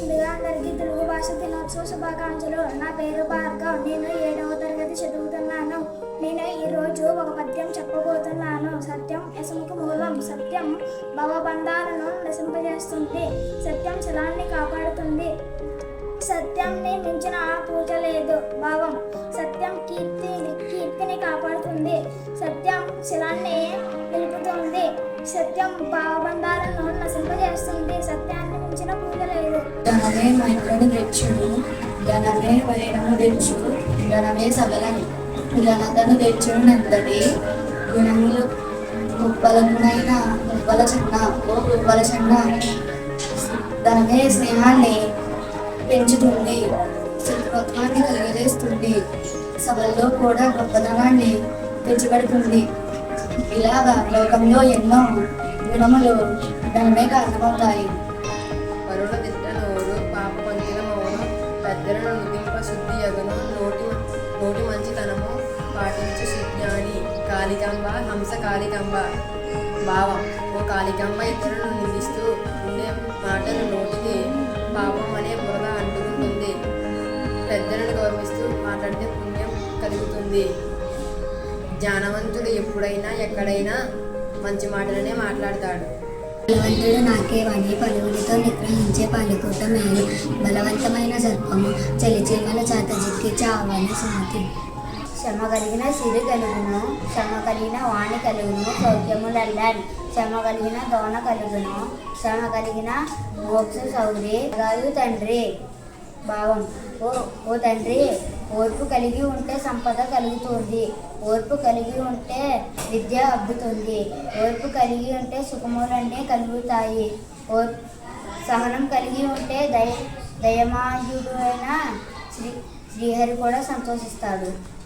ముందుగా అందరికీ తెలుగు భాష దినోత్సవ శుభాకాంక్షలు. నా పేరు భార్గవ్. నేను ఏడవ తరగతి చదువుతున్నాను. నేను ఈరోజు ఒక పద్యం చెప్పబోతున్నాను. సత్యం యశముకు మూలం. సత్యం భవబంధాలను నశింపజేస్తుంది. సత్యం శిలాన్ని కాపాడుతుంది. సత్యంని మించిన పూజ లేదు. భావం. సత్యం కీర్తి కీర్తిని కాపాడుతుంది. సత్యం శిలాన్ని నిలుపుతుంది. సత్యం భావబంధాలను ధనమే మైండ్లను తెచ్చును. ధనమే వైరము తెచ్చు ధనమే సబలను ఘనతను తెచ్చును నందడి గుణములు ముప్పలకునైన గొప్పల చెన్న ఓ గొప్పల చెన్న. ధనమే స్నేహాన్ని పెంచుతుంది. శత్రుత్వాన్ని కలుగజేస్తుంది. సభల్లో కూడా గొప్పతనాన్ని తెచ్చిపెడుతుంది ఇలాగా లోకంలో ఎన్నో గుణములు ధనమే కారణమవుతాయి. పెద్దలను నుదింప శుద్ధి యగను నోటి నోటి మంచితనము పాటించు సుజ్ఞాని కాళికంబ హంస కాళికంబ భావం. ఓ కాళికంబ ఇతరులను నిందిస్తూ ఉండే మాటలు నోటికి పాపం అనే బురద అంటుకుంటుంది. పెద్దలను గౌరవిస్తూ మాట్లాడితే పుణ్యం కలుగుతుంది. జ్ఞానవంతుడు ఎప్పుడైనా ఎక్కడైనా మంచి మాటలనే మాట్లాడతాడు. బలవంతుడు నాకేవాణి పలువులతో నిగ్రహించే పలుకూట మేలు. బలవంతమైన సర్పము చలిచీమల చేత జిక్కి చావని సుమతి శ్రమ కలిగిన సిరి కలుగును శ్రమ కలిగిన వాణి కలుగును సౌఖ్యములల్లాడి శ్రమ కలిగిన దోణ కలుగును శ్రమ కలిగిన మోక్ష సౌరి. గారు తండ్రి. భావం. ఓ ఓ తండ్రి ఓర్పు కలిగి ఉంటే సంపద కలుగుతుంది. ఓర్పు కలిగి ఉంటే విద్య అబ్బుతుంది. ఓర్పు కలిగి ఉంటే సుఖములన్నీ కలుగుతాయి. ఓర్ సహనం కలిగి ఉంటే దయ దయమాయుడు అయిన శ్రీ శ్రీహరి కూడా సంతోషిస్తాడు.